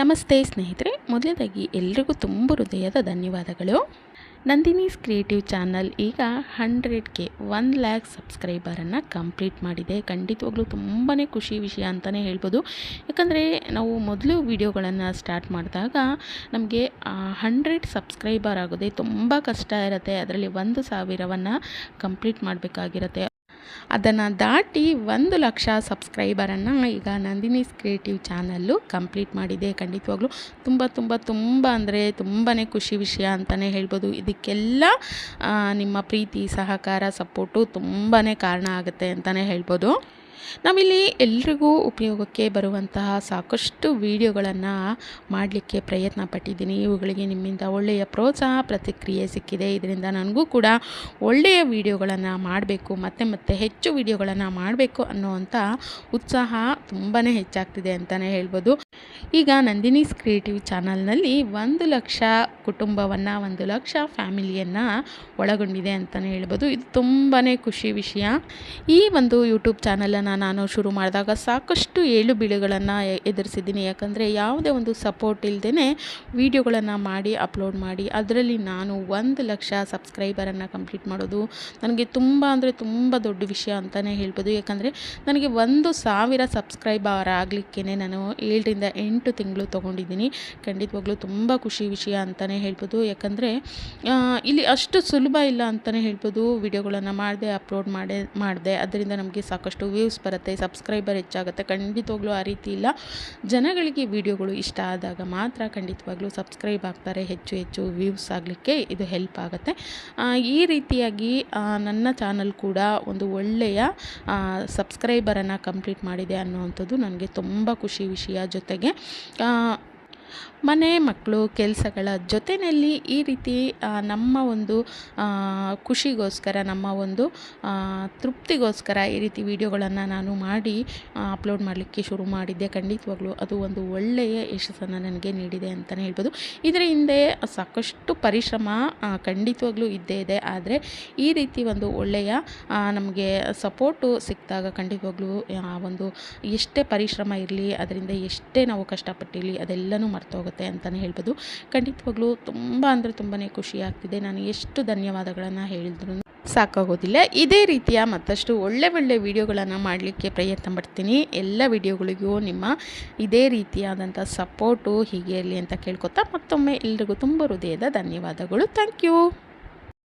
ನಮಸ್ತೆ ಸ್ನೇಹಿತರೆ, ಮೊದಲನೇದಾಗಿ ಎಲ್ರಿಗೂ ತುಂಬ ಹೃದಯದ ಧನ್ಯವಾದಗಳು. ನಂದಿನೀಸ್ ಕ್ರಿಯೇಟಿವ್ ಚಾನಲ್ ಈಗ ಹಂಡ್ರೆಡ್ಗೆ ಒನ್ ಲ್ಯಾಕ್ ಸಬ್ಸ್ಕ್ರೈಬರನ್ನು ಕಂಪ್ಲೀಟ್ ಮಾಡಿದೆ. ಖಂಡಿತವಾಗ್ಲೂ ತುಂಬಾ ಖುಷಿ ವಿಷಯ ಅಂತಲೇ ಹೇಳ್ಬೋದು. ಯಾಕಂದರೆ ನಾವು ಮೊದಲು ವಿಡಿಯೋಗಳನ್ನು ಸ್ಟಾರ್ಟ್ ಮಾಡಿದಾಗ ನಮಗೆ ಹಂಡ್ರೆಡ್ ಸಬ್ಸ್ಕ್ರೈಬರ್ ಆಗೋದೇ ತುಂಬ ಕಷ್ಟ ಇರುತ್ತೆ. ಅದರಲ್ಲಿ ಒಂದು ಸಾವಿರವನ್ನು ಕಂಪ್ಲೀಟ್ ಮಾಡಬೇಕಾಗಿರುತ್ತೆ. ಅದನ್ನು ದಾಟಿ ಒಂದು ಲಕ್ಷ ಸಬ್ಸ್ಕ್ರೈಬರನ್ನು ಈಗ ನಂದಿನೀಸ್ ಕ್ರಿಯೇಟಿವ್ ಚಾನಲ್ಲು ಕಂಪ್ಲೀಟ್ ಮಾಡಿದೆ. ಖಂಡಿತವಾಗ್ಲೂ ತುಂಬ ತುಂಬ ತುಂಬ ಅಂದರೆ ತುಂಬಾ ಖುಷಿ ವಿಷಯ ಅಂತಲೇ ಹೇಳ್ಬೋದು. ಇದಕ್ಕೆಲ್ಲ ನಿಮ್ಮ ಪ್ರೀತಿ, ಸಹಕಾರ, ಸಪೋರ್ಟು ತುಂಬಾ ಕಾರಣ ಆಗುತ್ತೆ ಅಂತಲೇ ಹೇಳ್ಬೋದು. ನಾವಿಲ್ಲಿ ಎಲ್ರಿಗೂ ಉಪಯೋಗಕ್ಕೆ ಬರುವಂತಹ ಸಾಕಷ್ಟು ವಿಡಿಯೋಗಳನ್ನು ಮಾಡಲಿಕ್ಕೆ ಪ್ರಯತ್ನ ಪಟ್ಟಿದ್ದೀನಿ. ಇವುಗಳಿಗೆ ನಿಮ್ಮಿಂದ ಒಳ್ಳೆಯ ಪ್ರೋತ್ಸಾಹ, ಪ್ರತಿಕ್ರಿಯೆ ಸಿಕ್ಕಿದೆ. ಇದರಿಂದ ನನಗೂ ಕೂಡ ಒಳ್ಳೆಯ ವಿಡಿಯೋಗಳನ್ನು ಮಾಡಬೇಕು, ಮತ್ತೆ ಮತ್ತೆ ಹೆಚ್ಚು ವಿಡಿಯೋಗಳನ್ನು ಮಾಡಬೇಕು ಅನ್ನುವಂಥ ಉತ್ಸಾಹ ತುಂಬಾ ಹೆಚ್ಚಾಗ್ತಿದೆ ಅಂತಲೇ ಹೇಳ್ಬೋದು. ಈಗ ನಂದಿನೀಸ್ ಕ್ರಿಯೇಟಿವ್ ಚಾನಲ್ನಲ್ಲಿ ಒಂದು ಲಕ್ಷ ಕುಟುಂಬವನ್ನು, ಒಂದು ಲಕ್ಷ ಫ್ಯಾಮಿಲಿಯನ್ನು ಒಳಗೊಂಡಿದೆ ಅಂತಲೇ ಹೇಳ್ಬೋದು. ಇದು ತುಂಬಾ ಖುಷಿ ವಿಷಯ. ಈ ಒಂದು ಯೂಟ್ಯೂಬ್ ಚಾನಲನ್ನು ನಾನು ಶುರು ಮಾಡಿದಾಗ ಸಾಕಷ್ಟು ಏಳು ಬೀಳುಗಳನ್ನು ಎದುರಿಸಿದ್ದೀನಿ. ಯಾಕಂದರೆ ಯಾವುದೇ ಒಂದು ಸಪೋರ್ಟ್ ಇಲ್ಲದೇ ವೀಡಿಯೋಗಳನ್ನು ಮಾಡಿ ಅಪ್ಲೋಡ್ ಮಾಡಿ, ಅದರಲ್ಲಿ ನಾನು ಒಂದು ಲಕ್ಷ ಸಬ್ಸ್ಕ್ರೈಬರನ್ನು ಕಂಪ್ಲೀಟ್ ಮಾಡೋದು ನನಗೆ ತುಂಬ ಅಂದರೆ ತುಂಬ ದೊಡ್ಡ ವಿಷಯ ಅಂತಲೇ ಹೇಳ್ಬೋದು. ಯಾಕಂದರೆ ನನಗೆ ಒಂದು ಸಾವಿರ ಸಬ್ಸ್ಕ್ರೈಬರ್ ಆಗಲಿಕ್ಕೆ ನಾನು ಏಳರಿಂದ ಎಂಟು ತಿಂಗಳು ತೊಗೊಂಡಿದ್ದೀನಿ. ಖಂಡಿತವಾಗ್ಲೂ ತುಂಬ ಖುಷಿ ವಿಷಯ ಅಂತಲೇ ಹೇಳ್ಬೋದು. ಯಾಕಂದರೆ ಇಲ್ಲಿ ಅಷ್ಟು ಸುಲಭ ಇಲ್ಲ ಅಂತಲೇ ಹೇಳ್ಬೋದು. ವಿಡಿಯೋಗಳನ್ನು ಮಾಡಿದೆ ಅಪ್ಲೋಡ್ ಮಾಡೇ ಮಾಡಿದೆ. ಅದರಿಂದ ನಮಗೆ ಸಾಕಷ್ಟು ಬರುತ್ತೆ ಸಬ್ಸ್ಕ್ರೈಬರ್ ಹೆಚ್ಚಾಗುತ್ತೆ. ಖಂಡಿತವಾಗ್ಲೂ ಆ ರೀತಿ ಇಲ್ಲ. ಜನಗಳಿಗೆ ವಿಡಿಯೋಗಳು ಇಷ್ಟ ಆದಾಗ ಮಾತ್ರ ಖಂಡಿತವಾಗ್ಲೂ ಸಬ್ಸ್ಕ್ರೈಬ್ ಆಗ್ತಾರೆ. ಹೆಚ್ಚು ಹೆಚ್ಚು ವ್ಯೂಸ್ ಆಗಲಿಕ್ಕೆ ಇದು ಹೆಲ್ಪ್ ಆಗುತ್ತೆ. ಈ ರೀತಿಯಾಗಿ ನನ್ನ ಚಾನಲ್ ಕೂಡ ಒಂದು ಒಳ್ಳೆಯ ಸಬ್ಸ್ಕ್ರೈಬರನ್ನು ಕಂಪ್ಲೀಟ್ ಮಾಡಿದೆ ಅನ್ನುವಂಥದ್ದು ನನಗೆ ತುಂಬ ಖುಷಿ ವಿಷಯ ಜೊತೆಗೆ. ಮನೆ ಮಕ್ಕಳು ಕೆಲಸಗಳ ಜೊತೆಯಲ್ಲಿ ಈ ರೀತಿ ನಮ್ಮ ಒಂದು ಖುಷಿಗೋಸ್ಕರ, ನಮ್ಮ ಒಂದು ತೃಪ್ತಿಗೋಸ್ಕರ ಈ ರೀತಿ ವಿಡಿಯೋಗಳನ್ನು ನಾನು ಮಾಡಿ ಅಪ್ಲೋಡ್ ಮಾಡಲಿಕ್ಕೆ ಶುರು ಮಾಡಿದ್ದೆ. ಖಂಡಿತವಾಗ್ಲೂ ಅದು ಒಂದು ಒಳ್ಳೆಯ ಯಶಸ್ಸನ್ನು ನನಗೆ ನೀಡಿದೆ ಅಂತಲೇ ಹೇಳ್ಬೋದು. ಇದರ ಹಿಂದೆ ಸಾಕಷ್ಟು ಪರಿಶ್ರಮ ಖಂಡಿತವಾಗ್ಲೂ ಇದ್ದೇ ಇದೆ. ಆದರೆ ಈ ರೀತಿ ಒಂದು ಒಳ್ಳೆಯ ನಮಗೆ ಸಪೋರ್ಟು ಸಿಕ್ಕಿದಾಗ ಖಂಡಿತವಾಗ್ಲೂ ಒಂದು ಎಷ್ಟೇ ಪರಿಶ್ರಮ ಇರಲಿ, ಅದರಿಂದ ಎಷ್ಟೇ ನಾವು ಕಷ್ಟಪಟ್ಟಿರಲಿ, ಅದೆಲ್ಲನೂ ಮರ್ತೋಗುತ್ತೆ ಅಂತಲೇ ಹೇಳ್ಬೋದು. ಖಂಡಿತವಾಗ್ಲೂ ತುಂಬ ಅಂದರೆ ತುಂಬಾ ಖುಷಿ ಆಗ್ತಿದೆ. ನಾನು ಎಷ್ಟು ಧನ್ಯವಾದಗಳನ್ನು ಹೇಳಿದ್ರು ಸಾಕಾಗೋದಿಲ್ಲ. ಇದೇ ರೀತಿಯ ಮತ್ತಷ್ಟು ಒಳ್ಳೆ ಒಳ್ಳೆ ವಿಡಿಯೋಗಳನ್ನು ಮಾಡಲಿಕ್ಕೆ ಪ್ರಯತ್ನ ಪಡ್ತೀನಿ. ಎಲ್ಲ ವಿಡಿಯೋಗಳಿಗೂ ನಿಮ್ಮ ಇದೇ ರೀತಿಯಾದಂಥ ಸಪೋರ್ಟು ಹೀಗೆ ಇರಲಿ ಅಂತ ಕೇಳ್ಕೊತಾ ಮತ್ತೊಮ್ಮೆ ಎಲ್ರಿಗೂ ತುಂಬ ಹೃದಯದ ಧನ್ಯವಾದಗಳು. Thank you.